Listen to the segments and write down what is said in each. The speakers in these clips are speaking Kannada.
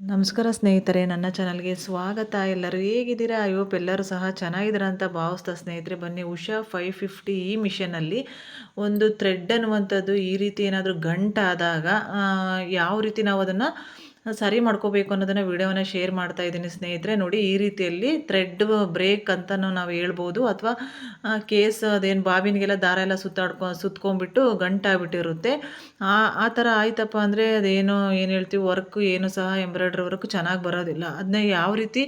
ನಮಸ್ಕಾರ ಸ್ನೇಹಿತರೆ, ನನ್ನ ಚಾನಲ್ಗೆ ಸ್ವಾಗತ. ಎಲ್ಲರೂ ಹೇಗಿದ್ದೀರಾ? ಐ ಹೋಪ್ ಎಲ್ಲರೂ ಸಹ ಚೆನ್ನಾಗಿದ್ದೀರಾ ಅಂತ ಭಾವಿಸ್ತಾ ಸ್ನೇಹಿತರೆ, ಬನ್ನಿ ಉಷಾ ಫೈವ್ ಫಿಫ್ಟಿ ಈ ಮಿಷನಲ್ಲಿ ಒಂದು ಥ್ರೆಡ್ ಅನ್ನುವಂಥದ್ದು ಈ ರೀತಿ ಏನಾದರೂ ಗಂಟಾದಾಗ ಯಾವ ರೀತಿ ನಾವು ಅದನ್ನು ಸರಿ ಮಾಡ್ಕೋಬೇಕು ಅನ್ನೋದನ್ನು ವಿಡಿಯೋನ ಶೇರ್ ಮಾಡ್ತಾ ಇದ್ದೀನಿ ಸ್ನೇಹಿತರೆ. ನೋಡಿ, ಈ ರೀತಿಯಲ್ಲಿ ಥ್ರೆಡ್ ಬ್ರೇಕ್ ಅಂತಲೂ ನಾವು ಹೇಳ್ಬೋದು. ಅಥವಾ ಕೇಸ್ ಅದೇನು ಬಾವಿನಿಗೆಲ್ಲ ದಾರ ಎಲ್ಲ ಸುತ್ತಾಡ್ಕೊ, ಸುತ್ಕೊಂಡ್ಬಿಟ್ಟು ಗಂಟಾಗ್ಬಿಟ್ಟಿರುತ್ತೆ. ಆ ಆ ಥರ ಆಯ್ತಪ್ಪ ಅಂದರೆ ಅದೇನು ಏನು ಹೇಳ್ತೀವಿ ವರ್ಕ್ ಏನು ಸಹ ಎಂಬ್ರಾಯ್ಡ್ರಿ ವರ್ಕ್ ಚೆನ್ನಾಗಿ ಬರೋದಿಲ್ಲ. ಅದನ್ನ ಯಾವ ರೀತಿ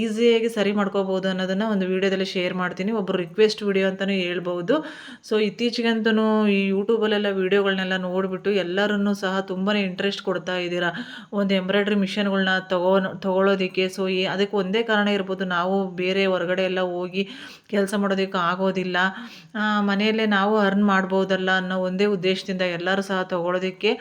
ಈಸಿಯಾಗಿ ಸರಿ ಮಾಡ್ಕೋಬೋದು ಅನ್ನೋದನ್ನು ಒಂದು ವಿಡಿಯೋದಲ್ಲಿ ಶೇರ್ ಮಾಡ್ತೀನಿ. ಒಬ್ಬರು ರಿಕ್ವೆಸ್ಟ್ ವಿಡಿಯೋ ಅಂತಲೂ ಹೇಳ್ಬೋದು. ಸೊ ಇತ್ತೀಚೆಗಂತೂ ಈ ಯೂಟ್ಯೂಬಲ್ಲೆಲ್ಲ ವೀಡಿಯೋಗಳನ್ನೆಲ್ಲ ನೋಡಿಬಿಟ್ಟು ಎಲ್ಲರನ್ನೂ ಸಹ ತುಂಬಾ ಇಂಟ್ರೆಸ್ಟ್ ಕೊಡ್ತಾ ಇದ್ದೀರಾ. ಒಂದು ಎಂಬ್ರಾಯ್ಡ್ರಿ ಮಿಷನ್ಗಳನ್ನ ತಗೋ ತೊಗೊಳೋದಕ್ಕೆ. ಸೊ ಈ, ಅದಕ್ಕೆ ಒಂದೇ ಕಾರಣ ಇರ್ಬೋದು, ನಾವು ಬೇರೆ ಹೊರಗಡೆ ಎಲ್ಲ ಹೋಗಿ ಕೆಲಸ ಮಾಡೋದಕ್ಕೆ ಆಗೋದಿಲ್ಲ. ಮನೆಯಲ್ಲೇ ನಾವು ಅರ್ನ್ ಮಾಡ್ಬೋದಲ್ಲ ಅನ್ನೋ ಒಂದೇ ಉದ್ದೇಶದಿಂದ ಎಲ್ಲರೂ ಸಹ ತೊಗೊಳೋದಕ್ಕೆ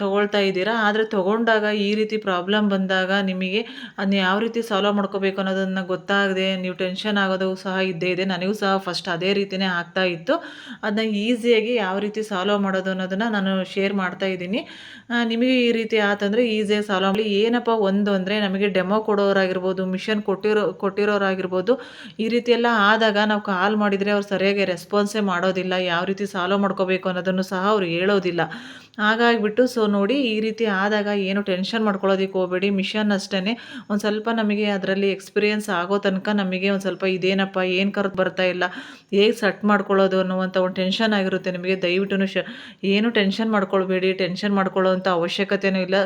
ತೊಗೊಳ್ತಾ ಇದ್ದೀರಾ? ಆದರೆ ತೊಗೊಂಡಾಗ ಈ ರೀತಿ ಪ್ರಾಬ್ಲಮ್ ಬಂದಾಗ ನಿಮಗೆ ಅದನ್ನ ಯಾವ ರೀತಿ ಸಾಲ್ವ್ ಮಾಡ್ಕೋಬೇಕು ಅನ್ನೋದನ್ನು ಗೊತ್ತಾಗದೆ, ನೀವು ಟೆನ್ಷನ್ ಆಗೋದು ಸಹ ಇದ್ದೇ ಇದೆ. ನನಗೂ ಸಹ ಫಸ್ಟ್ ಅದೇ ರೀತಿಯೇ ಆಗ್ತಾ ಇತ್ತು. ಅದನ್ನ ಈಸಿಯಾಗಿ ಯಾವ ರೀತಿ ಸಾಲ್ವ್ ಮಾಡೋದು ಅನ್ನೋದನ್ನು ನಾನು ಶೇರ್ ಮಾಡ್ತಾ ಇದ್ದೀನಿ. ನಿಮಗೆ ಈ ರೀತಿ ಆತಂದರೆ ಈಸಿಯಾಗಿ ಸಾಲ್ವ್ ಮಾಡಿ. ಏನಪ್ಪ ಒಂದು ಅಂದರೆ ನಮಗೆ ಡೆಮೋ ಕೊಡೋರಾಗಿರ್ಬೋದು ಮಿಷನ್ ಕೊಟ್ಟಿರೋ, ಕೊಟ್ಟಿರೋರಾಗಿರ್ಬೋದು, ಈ ರೀತಿ ಆದಾಗ ನಾವು ಕಾಲ್ ಮಾಡಿದರೆ ಅವ್ರು ಸರಿಯಾಗಿ ರೆಸ್ಪಾನ್ಸೇ ಮಾಡೋದಿಲ್ಲ, ಯಾವ ರೀತಿ ಸಾಲ್ವ್ ಮಾಡ್ಕೋಬೇಕು ಅನ್ನೋದನ್ನು ಸಹ ಅವ್ರು ಹೇಳೋದಿಲ್ಲ. ಹಾಗಾಗಿಬಿಟ್ಟು ಸೊ ನೋಡಿ ಈ ರೀತಿ ಆದಾಗ ಏನು ಟೆನ್ಷನ್ ಮಾಡ್ಕೊಳ್ಳೋದಕ್ಕೆ ಹೋಗಬೇಡಿ. ಮಿಷನ್ ಅಷ್ಟೇ ಒಂದು ಸ್ವಲ್ಪ ನಮಗೆ ಅದರಲ್ಲಿ ಎಕ್ಸ್ಪೀರಿಯೆನ್ಸ್ ಆಗೋ ತನಕ ನಮಗೆ ಒಂದು ಸ್ವಲ್ಪ ಇದೇನಪ್ಪ, ಏನು ಕರೆದು ಬರ್ತಾ ಇಲ್ಲ, ಹೇಗೆ ಸೆಟ್ ಮಾಡ್ಕೊಳ್ಳೋದು ಅನ್ನುವಂಥ ಒಂದು ಟೆನ್ಷನ್ ಆಗಿರುತ್ತೆ ನಿಮಗೆ. ದಯವಿಟ್ಟು ಶ, ಏನು ಟೆನ್ಷನ್ ಮಾಡ್ಕೊಳ್ಬೇಡಿ ಟೆನ್ಷನ್ ಮಾಡ್ಕೊಳ್ಳೋವಂಥ ಅವಶ್ಯಕತೆಯೂ ಇಲ್ಲ.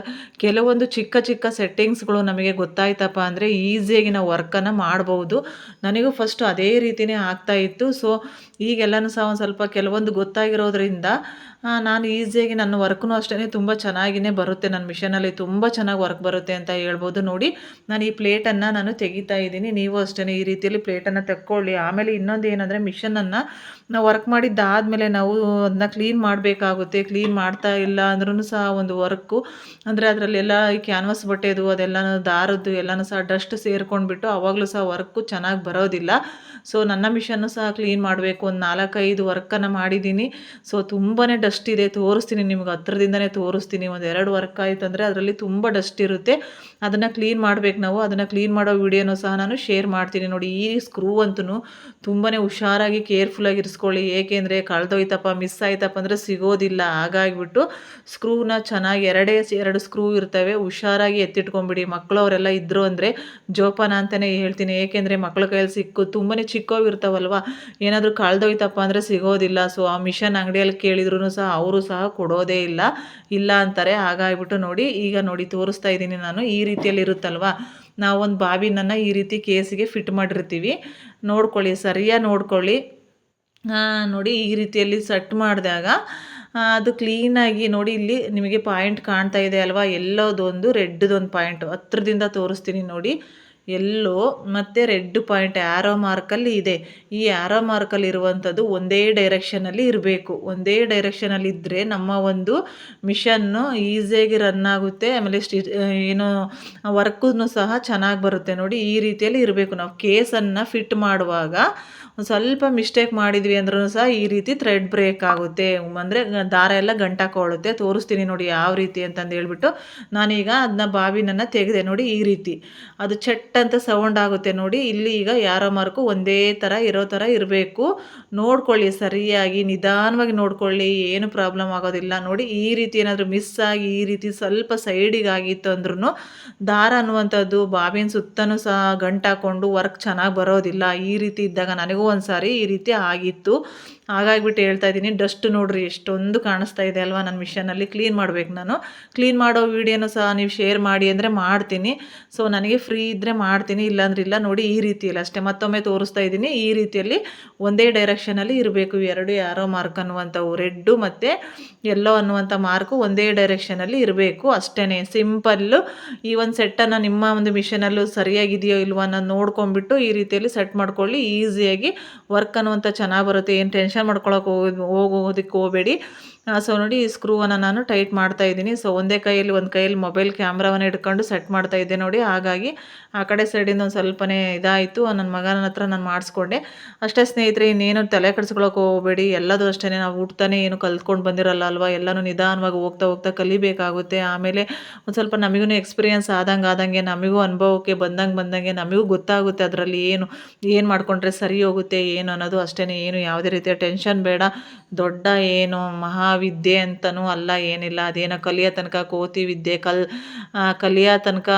ಕೆಲವೊಂದು ಚಿಕ್ಕ ಚಿಕ್ಕ ಸೆಟ್ಟಿಂಗ್ಸ್ಗಳು ನಮಗೆ ಗೊತ್ತಾಯ್ತಪ್ಪ ಅಂದರೆ ಈಸಿಯಾಗಿ ನಾವು ವರ್ಕನ್ನು ಮಾಡ್ಬೋದು ನನಗೂ ಫಸ್ಟ್ ಅದೇ ರೀತಿಯೇ ಆಗ್ತಾ ಇತ್ತು. ಸೊ ಈಗೆಲ್ಲನೂ ಸಹ ಒಂದು ಸ್ವಲ್ಪ ಕೆಲವೊಂದು ಗೊತ್ತಾಗಿರೋದ್ರಿಂದ ನಾನು ಈಸಿಯಾಗಿ ನನ್ನ ವರ್ಕ್ನೂ ಅಷ್ಟೇ ತುಂಬ ಚೆನ್ನಾಗಿಯೇ ಬರುತ್ತೆ. ನನ್ನ ಮಿಷನಲ್ಲಿ ತುಂಬ ಚೆನ್ನಾಗಿ ವರ್ಕ್ ಬರುತ್ತೆ ಅಂತ ಹೇಳ್ಬೋದು. ನೋಡಿ, ನಾನು ಈ ಪ್ಲೇಟನ್ನು ನಾನು ತೆಗಿತಾ ಇದ್ದೀನಿ. ನೀವು ಅಷ್ಟೇ ಈ ರೀತಿಯಲ್ಲಿ ಪ್ಲೇಟನ್ನು ತೆಕ್ಕೊಳ್ಳಿ. ಆಮೇಲೆ ಇನ್ನೊಂದು ಏನಂದರೆ ಮಿಷನನ್ನು ನಾವು ವರ್ಕ್ ಮಾಡಿದ್ದಾದಮೇಲೆ ನಾವು ಅದನ್ನ ಕ್ಲೀನ್ ಮಾಡಬೇಕಾಗುತ್ತೆ ಕ್ಲೀನ್ ಮಾಡ್ತಾ ಇಲ್ಲ ಅಂದ್ರೂ ಸಹ ಒಂದು ವರ್ಕು ಅಂದರೆ ಅದರಲ್ಲೆಲ್ಲ ಈ ಕ್ಯಾನ್ವಾಸ್ ಬಟ್ಟೆದು ಅದೆಲ್ಲನೂ ದಾರದ್ದು ಎಲ್ಲನೂ ಸಹ ಡಸ್ಟ್ ಸೇರ್ಕೊಂಡ್ಬಿಟ್ಟು ಅವಾಗಲೂ ಸಹ ವರ್ಕು ಚೆನ್ನಾಗಿ ಬರೋದಿಲ್ಲ. ಸೊ ನನ್ನ ಮಿಷನ್ನು ಸಹ ಕ್ಲೀನ್ ಮಾಡಬೇಕು. ಒಂದು ನಾಲ್ಕೈದು ವರ್ಕನ್ನು ಮಾಡಿದ್ದೀನಿ ಸೊ ತುಂಬಾ ಡಸ್ಟ್ ಇದೆ. ತೋರಿಸ್ತೀನಿ ನಿಮ್ಗೆ ಹತ್ರದಿಂದನೇ ತೋರಿಸ್ತೀನಿ. ಒಂದು ಎರಡು ವರ್ಕ್ ಆಯ್ತು ಅಂದರೆ ಅದರಲ್ಲಿ ತುಂಬ ಡಸ್ಟ್ ಇರುತ್ತೆ. ಅದನ್ನು ಕ್ಲೀನ್ ಮಾಡಬೇಕು ನಾವು. ಅದನ್ನು ಕ್ಲೀನ್ ಮಾಡೋ ವಿಡಿಯೋನೂ ಸಹ ನಾನು ಶೇರ್ ಮಾಡ್ತೀನಿ ನೋಡಿ. ಈ ಸ್ಕ್ರೂ ಅಂತೂ ತುಂಬಾ ಹುಷಾರಾಗಿ ಕೇರ್ಫುಲ್ಲಾಗಿ ಇರಿಸ್ಕೊಳ್ಳಿ ಏಕೆಂದರೆ ಕಳೆದೋಯ್ತಪ್ಪ, ಮಿಸ್ ಆಯ್ತಪ್ಪ ಅಂದರೆ ಸಿಗೋದಿಲ್ಲ. ಹಾಗಾಗಿಬಿಟ್ಟು ಸ್ಕ್ರೂನ ಚೆನ್ನಾಗಿ ಎರಡೇ ಎರಡು ಸ್ಕ್ರೂ ಇರ್ತವೆ. ಹುಷಾರಾಗಿ ಎತ್ತಿಟ್ಕೊಂಬಿಡಿ. ಮಕ್ಕಳು ಅವರೆಲ್ಲ ಇದ್ದರು ಅಂದರೆ ಜೋಪಾನ ಅಂತಲೇ ಹೇಳ್ತೀನಿ. ಏಕೆಂದರೆ ಮಕ್ಕಳ ಕೈಯಲ್ಲಿ ಸಿಕ್ಕು, ತುಂಬನೇ ಚಿಕ್ಕೋ ಇರ್ತಾವಲ್ವ? ಏನಾದರೂ ಕಳೆದೋಯ್ತಪ್ಪ ಅಂದರೆ ಸಿಗೋದಿಲ್ಲ. ಸೊ ಆ ಮಿಷನ್ ಅಂಗಡಿಯಲ್ಲಿ ಕೇಳಿದ್ರು ಸಹ ಅವರು ಸಹ ಕೊಡೋದೇ ಇಲ್ಲ. ಇಲ್ಲ ಅಂತಾರೆ. ಹಾಗಾಗಿಬಿಟ್ಟು ನೋಡಿ, ಈಗ ನೋಡಿ ತೋರಿಸ್ತಾ ಇದ್ದೀನಿ ನಾನು. ಈ ರೀತಿಯಲ್ಲಿ ಇರುತ್ತಲ್ವ? ನಾವೊಂದು ಬಾವಿನನ್ನು ಈ ರೀತಿ ಕೇಸಿಗೆ ಫಿಟ್ ಮಾಡಿರ್ತೀವಿ. ನೋಡ್ಕೊಳ್ಳಿ, ಸರಿಯಾಗಿ ನೋಡ್ಕೊಳ್ಳಿ. ನೋಡಿ ಈ ರೀತಿಯಲ್ಲಿ ಸೆಟ್ ಮಾಡಿದಾಗ ಅದು ಕ್ಲೀನಾಗಿ ನೋಡಿ ಇಲ್ಲಿ ನಿಮಗೆ ಪಾಯಿಂಟ್ ಕಾಣ್ತಾ ಇದೆ ಅಲ್ವಾ? ಎಲ್ಲೋದೊಂದು ರೆಡ್ದೊಂದು ಪಾಯಿಂಟು ಹತ್ರದಿಂದ ತೋರಿಸ್ತೀನಿ ನೋಡಿ. ಎಲ್ಲೋ ಮತ್ತು ರೆಡ್ ಪಾಯಿಂಟ್ ಆ್ಯರೋ ಮಾರ್ಕಲ್ಲಿ ಇದೆ. ಈ ಆ್ಯರೋ ಮಾರ್ಕಲ್ಲಿ ಇರುವಂಥದ್ದು ಒಂದೇ ಡೈರೆಕ್ಷನಲ್ಲಿ ಇರಬೇಕು. ಒಂದೇ ಡೈರೆಕ್ಷನಲ್ಲಿ ಇದ್ದರೆ ನಮ್ಮ ಒಂದು ಮಿಷನ್ನು ಈಸಿಯಾಗಿ ರನ್ ಆಗುತ್ತೆ. ಆಮೇಲೆ ಸ್ಟಿ, ಏನು ವರ್ಕೂ ಸಹ ಚೆನ್ನಾಗಿ ಬರುತ್ತೆ. ನೋಡಿ, ಈ ರೀತಿಯಲ್ಲಿ ಇರಬೇಕು. ನಾವು ಕೇಸನ್ನು ಫಿಟ್ ಮಾಡುವಾಗ ಸ್ವಲ್ಪ ಮಿಸ್ಟೇಕ್ ಮಾಡಿದ್ವಿ ಅಂದ್ರೂ ಸಹ ಈ ರೀತಿ ಥ್ರೆಡ್ ಬ್ರೇಕ್ ಆಗುತ್ತೆ. ಅಂದರೆ ದಾರ ಎಲ್ಲ ಗಂಟಾಕೊಳ್ಳುತ್ತೆ ತೋರಿಸ್ತೀನಿ ನೋಡಿ ಯಾವ ರೀತಿ ಅಂತಂದು ಹೇಳ್ಬಿಟ್ಟು ನಾನೀಗ ಅದನ್ನ ಬಾವಿನನ್ನು ತೆಗೆದೆ ನೋಡಿ ಈ ರೀತಿ. ಅದು ಚಟ್ ಅಂತ ಸೌಂಡ್ ಆಗುತ್ತೆ ನೋಡಿ. ಇಲ್ಲಿ ಈಗ ಯಾರೋ ಮಾರ್ಕು ಒಂದೇ ಥರ ಇರೋ ಥರ ಇರಬೇಕು. ನೋಡ್ಕೊಳ್ಳಿ, ಸರಿಯಾಗಿ, ನಿಧಾನವಾಗಿ ನೋಡ್ಕೊಳ್ಳಿ. ಏನು ಪ್ರಾಬ್ಲಮ್ ಆಗೋದಿಲ್ಲ. ನೋಡಿ, ಈ ರೀತಿ ಏನಾದರೂ ಮಿಸ್ ಆಗಿ, ಈ ರೀತಿ ಸ್ವಲ್ಪ ಸೈಡಿಗೆ ಆಗಿತ್ತು ಅಂದ್ರೂ ದಾರ ಅನ್ನುವಂಥದ್ದು, ಬಾವಿನ ಸುತ್ತನೂ ಸಹ ಗಂಟಾಕೊಂಡು ವರ್ಕ್ ಚೆನ್ನಾಗಿ ಬರೋದಿಲ್ಲ. ಈ ರೀತಿ ಇದ್ದಾಗ ನನಗೂ ಒಂದು ಸಾರಿ ಈ ರೀತಿ ಆಗಿತ್ತು. ಹಾಗಾಗಿಬಿಟ್ಟು ಹೇಳ್ತಾ ಇದ್ದೀನಿ, ಡಸ್ಟ್ ನೋಡ್ರಿ, ಎಷ್ಟೊಂದು ಕಾಣಿಸ್ತಾ ಇದೆ ಅಲ್ವಾ ನನ್ನ ಮಿಷನಲ್ಲಿ. ಕ್ಲೀನ್ ಮಾಡ್ಬೇಕು ನಾನು. ಕ್ಲೀನ್ ಮಾಡೋ ವೀಡಿಯೋನು ಸಹ ನೀವು ಶೇರ್ ಮಾಡಿ ಅಂದರೆ ಮಾಡ್ತೀನಿ. ಸೊ ನನಗೆ ಫ್ರೀ ಇದ್ದರೆ ಮಾಡ್ತೀನಿ, ಇಲ್ಲಾಂದ್ರೆ ಇಲ್ಲ. ನೋಡಿ, ಈ ರೀತಿಯಲ್ಲಿ ಅಷ್ಟೇ. ಮತ್ತೊಮ್ಮೆ ತೋರಿಸ್ತಾ ಇದ್ದೀನಿ, ಈ ರೀತಿಯಲ್ಲಿ ಒಂದೇ ಡೈರೆಕ್ಷನಲ್ಲಿ ಇರಬೇಕು. ಎರಡು ಯಾರೋ ಮಾರ್ಕ್ ಅನ್ನುವಂಥವು ರೆಡ್ಡು ಮತ್ತು ಎಲ್ಲೋ ಅನ್ನುವಂಥ ಮಾರ್ಕು ಒಂದೇ ಡೈರೆಕ್ಷನಲ್ಲಿ ಇರಬೇಕು ಅಷ್ಟೇ ಸಿಂಪಲ್ಲು ಈ ಒಂದು ಸೆಟ್ಟನ್ನು ನಿಮ್ಮ ಒಂದು ಮಿಷನಲ್ಲೂ ಸರಿಯಾಗಿದೆಯೋ ಇಲ್ವೋ ನಾನು ನೋಡ್ಕೊಂಬಿಟ್ಟು ಈ ರೀತಿಯಲ್ಲಿ ಸೆಟ್ ಮಾಡ್ಕೊಳ್ಳಿ. ಈಸಿಯಾಗಿ ವರ್ಕ್ ಅನ್ನುವಂಥ ಚೆನ್ನಾಗಿ ಬರುತ್ತೆ. ಏನು ಟೆನ್ಷನ್ ಮಾಡ್ಕೊಳಕ್ಕೆ ಹೋಗೋದು ಹೋಗೋದಕ್ಕೆ ಹೋಗಬೇಡಿ. ಸೊ ನೋಡಿ ಸ್ಕ್ರೂವನ್ನು ನಾನು ಟೈಟ್ ಮಾಡ್ತಾ ಇದ್ದೀನಿ. ಸೊ ಒಂದೇ ಕೈಯಲ್ಲಿ ಒಂದು ಕೈಯಲ್ಲಿ ಮೊಬೈಲ್ ಕ್ಯಾಮ್ರಾವನ್ನು ಹಿಡ್ಕೊಂಡು ಸೆಟ್ ಮಾಡ್ತಾ ಇದ್ದೆ ನೋಡಿ. ಹಾಗಾಗಿ ಆ ಕಡೆ ಸೈಡಿಂದ ಒಂದು ಸ್ವಲ್ಪನೇ ಇದಾಯಿತು. ನನ್ನ ಮಗನ ಹತ್ರ ನಾನು ಮಾಡಿಸ್ಕೊಂಡೆ. ಅಷ್ಟೇ ಸ್ನೇಹಿತರೆ, ಇನ್ನೇನು ತಲೆ ಕೆಡಿಸ್ಕೊಳಕ್ಕೆ ಹೋಗಬೇಡಿ. ಎಲ್ಲದೂ ಅಷ್ಟೇ ನಾವು ಹುಟ್ತಾನೆ ಏನು ಕಲ್ತ್ಕೊಂಡು ಬಂದಿರಲ್ಲ ಅಲ್ವಾ? ಎಲ್ಲನೂ ನಿಧಾನವಾಗಿ ಹೋಗ್ತಾ ಹೋಗ್ತಾ ಕಲಿಬೇಕಾಗುತ್ತೆ. ಆಮೇಲೆ ಒಂದು ಸ್ವಲ್ಪ ನಮಗೂ ಎಕ್ಸ್ಪೀರಿಯನ್ಸ್ ಆದಂಗೆ ಆದಂಗೆ, ನಮಗೂ ಅನುಭವಕ್ಕೆ ಬಂದಂಗೆ ಬಂದಂಗೆ, ನಮಗೂ ಗೊತ್ತಾಗುತ್ತೆ ಅದರಲ್ಲಿ ಏನು ಏನು ಮಾಡಿಕೊಂಡ್ರೆ ಸರಿ ಹೋಗುತ್ತೆ, ಏನು ಅನ್ನೋದು ಅಷ್ಟೇ ಏನು ಯಾವುದೇ ರೀತಿಯ ಟೆನ್ಷನ್ ಬೇಡ. ದೊಡ್ಡ ಏನು ಮಹಾವಿದ್ಯೆ ಅಂತಲೂ ಅಲ್ಲ, ಏನಿಲ್ಲ. ಅದೇನೋ ಕಲಿಯೋ ತನಕ ಕೋತಿ ವಿದ್ಯೆ, ಕಲ್ ಕಲಿಯೋ ತನಕ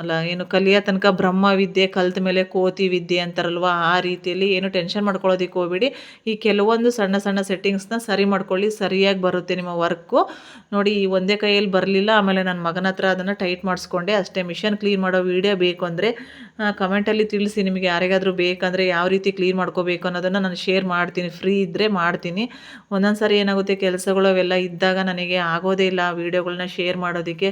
ಅಲ್ಲ, ಏನು ಕಲಿಯೋ ತನಕ ಬ್ರಹ್ಮ ವಿದ್ಯೆ, ಕಲ್ತ ಮೇಲೆ ಕೋತಿ ವಿದ್ಯೆ ಅಂತಾರಲ್ವ? ಆ ರೀತಿಯಲ್ಲಿ ಏನು ಟೆನ್ಷನ್ ಮಾಡ್ಕೊಳ್ಳೋದಕ್ಕೆ ಹೋಗ್ಬೇಡಿ. ಈ ಕೆಲವೊಂದು ಸಣ್ಣ ಸಣ್ಣ ಸೆಟ್ಟಿಂಗ್ಸ್ನ ಸರಿ ಮಾಡ್ಕೊಳ್ಳಿ, ಸರಿಯಾಗಿ ಬರುತ್ತೆ ನಿಮ್ಮ ವರ್ಕು ನೋಡಿ, ಈ ಒಂದೇ ಕೈಯಲ್ಲಿ ಬರಲಿಲ್ಲ, ಆಮೇಲೆ ನನ್ನ ಮಗನ ಹತ್ರ ಅದನ್ನು ಟೈಟ್ ಮಾಡಿಸ್ಕೊಂಡೆ. ಅಷ್ಟೇ ಮಿಷನ್ ಕ್ಲೀನ್ ಮಾಡೋ ವೀಡಿಯೋ ಬೇಕು ಅಂದರೆ ಕಮೆಂಟಲ್ಲಿ ತಿಳಿಸಿ ನಿಮಗೆ ಯಾರಿಗಾದರೂ ಬೇಕಂದರೆ ಯಾವ ರೀತಿ ಕ್ಲೀನ್ ಮಾಡ್ಕೋಬೇಕು ಅನ್ನೋದನ್ನು ನಾನು ಶೇರ್ ಮಾಡ್ತೀನಿ. ಫ್ರೀ ಇದ್ದರೆ ಮಾಡ್ತೀನಿ. ಒಂದೊಂದು ಸಾರಿ ಏನಾಗುತ್ತೆ ಕೆಲಸಗಳು ಅವೆಲ್ಲ ಇದ್ದಾಗ ನನಗೆ ಆಗೋದೇ ಇಲ್ಲ ವೀಡಿಯೋಗಳನ್ನ ಶೇರ್ ಮಾಡೋದಕ್ಕೆ.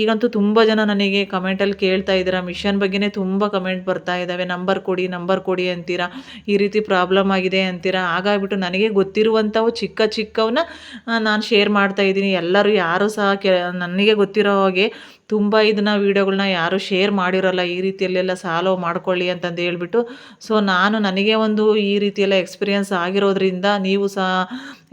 ಈಗಂತೂ ತುಂಬ ಜನ ನನಗೆ ಕಮೆಂಟಲ್ಲಿ ಕೇಳ್ತಾ ಇದ್ದೀರಾ. ಮಿಷನ್ ಬಗ್ಗೆನೇ ತುಂಬ ಕಮೆಂಟ್ ಬರ್ತಾ ಇದ್ದಾವೆ. ನಂಬರ್ ಕೊಡಿ ನಂಬರ್ ಕೊಡಿ ಅಂತೀರಾ. ಈ ರೀತಿ ಪ್ರಾಬ್ಲಮ್ ಆಗಿದೆ ಅಂತೀರಾ. ಹಾಗಾಗ್ಬಿಟ್ಟು ನನಗೆ ಗೊತ್ತಿರುವಂಥವು ಚಿಕ್ಕ ಚಿಕ್ಕವನ್ನ ನಾನು ಶೇರ್ ಮಾಡ್ತಾ ಇದ್ದೀನಿ. ಎಲ್ಲರೂ ಯಾರೂ ಸಹ ಕೆ, ನನಗೆ ಗೊತ್ತಿರೋ ಹಾಗೆ ತುಂಬ ಇದನ್ನ ವೀಡಿಯೋಗಳನ್ನ ಯಾರೂ ಶೇರ್ ಮಾಡಿರೋಲ್ಲ, ಈ ರೀತಿಯಲ್ಲೆಲ್ಲ ಸಾಲೋ ಮಾಡ್ಕೊಳ್ಳಿ ಅಂತಂದು ಹೇಳ್ಬಿಟ್ಟು. ಸೊ ನಾನು ನನಗೆ ಒಂದು ಈ ರೀತಿಯೆಲ್ಲ ಎಕ್ಸ್ಪೀರಿಯನ್ಸ್ ಆಗಿರೋದ್ರಿಂದ ನೀವು ಸಹ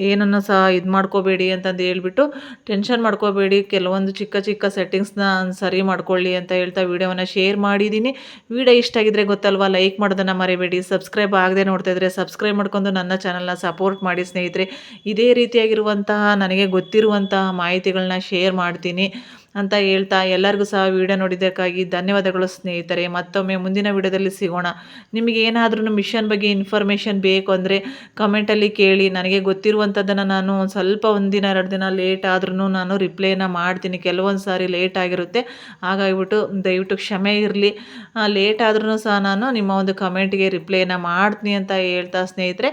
ಏನನ್ನು ಸಹ ಇದು ಮಾಡ್ಕೋಬೇಡಿ ಅಂತಂದು ಹೇಳ್ಬಿಟ್ಟು ಟೆನ್ಷನ್ ಮಾಡ್ಕೋಬೇಡಿ. ಕೆಲವೊಂದು ಚಿಕ್ಕ ಚಿಕ್ಕ ಸೆಟ್ಟಿಂಗ್ಸ್ನ ಸರಿ ಮಾಡ್ಕೊಳ್ಳಿ ಅಂತ ಹೇಳ್ತಾ ವೀಡಿಯೋವನ್ನು ಶೇರ್ ಮಾಡಿದ್ದೀನಿ ವೀಡಿಯೋ ಇಷ್ಟ ಆಗಿದ್ರೆ ಗೊತ್ತಲ್ವಾ ಲೈಕ್ ಮಾಡೋದನ್ನು ಮರಿಬೇಡಿ. ಸಬ್ಸ್ಕ್ರೈಬ್ ಆಗದೆ ನೋಡ್ತಾ ಇದ್ರೆ ಸಬ್ಸ್ಕ್ರೈಬ್ ಮಾಡ್ಕೊಂಡು ನನ್ನ ಚಾನಲ್ನ ಸಪೋರ್ಟ್ ಮಾಡಿ ಸ್ನೇಹಿತರೆ. ಇದೇ ರೀತಿಯಾಗಿರುವಂತಹ, ನನಗೆ ಗೊತ್ತಿರುವಂತಹ ಮಾಹಿತಿಗಳನ್ನ ಶೇರ್ ಮಾಡ್ತೀನಿ. ಅಂತ ಹೇಳ್ತಾ ಎಲ್ಲರಿಗೂ ಸಹ ವಿಡಿಯೋ ನೋಡಿದ್ದಕ್ಕಾಗಿ ಧನ್ಯವಾದಗಳು ಸ್ನೇಹಿತರೆ. ಮತ್ತೊಮ್ಮೆ ಮುಂದಿನ ವಿಡಿಯೋದಲ್ಲಿ ಸಿಗೋಣ. ನಿಮಗೆ ಏನಾದರೂ ಮಿಷನ್ ಬಗ್ಗೆ ಇನ್ಫಾರ್ಮೇಷನ್ ಬೇಕು ಅಂದರೆ ಕಮೆಂಟಲ್ಲಿ ಕೇಳಿ. ನನಗೆ ಗೊತ್ತಿರುವಂಥದ್ದನ್ನು ನಾನು ಒಂದು ಸ್ವಲ್ಪ ಒಂದಿನ, ಎರಡು ದಿನ ಲೇಟ್ ಆದ್ರೂ ನಾನು ರಿಪ್ಲೈನ ಮಾಡ್ತೀನಿ. ಕೆಲವೊಂದು ಸಾರಿ ಲೇಟ್ ಆಗಿರುತ್ತೆ. ಹಾಗಾಗಿಬಿಟ್ಟು ದಯವಿಟ್ಟು ಕ್ಷಮೆ ಇರಲಿ. ಲೇಟ್ ಆದ್ರೂ ಸಹ ನಾನು ನಿಮ್ಮ ಒಂದು ಕಮೆಂಟ್ಗೆ ರಿಪ್ಲೈನ ಮಾಡ್ತೀನಿ ಅಂತ ಹೇಳ್ತಾ ಸ್ನೇಹಿತರೆ.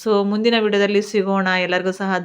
ಸೊ ಮುಂದಿನ ವಿಡಿಯೋದಲ್ಲಿ ಸಿಗೋಣ. ಎಲ್ಲರಿಗೂ ಸಹ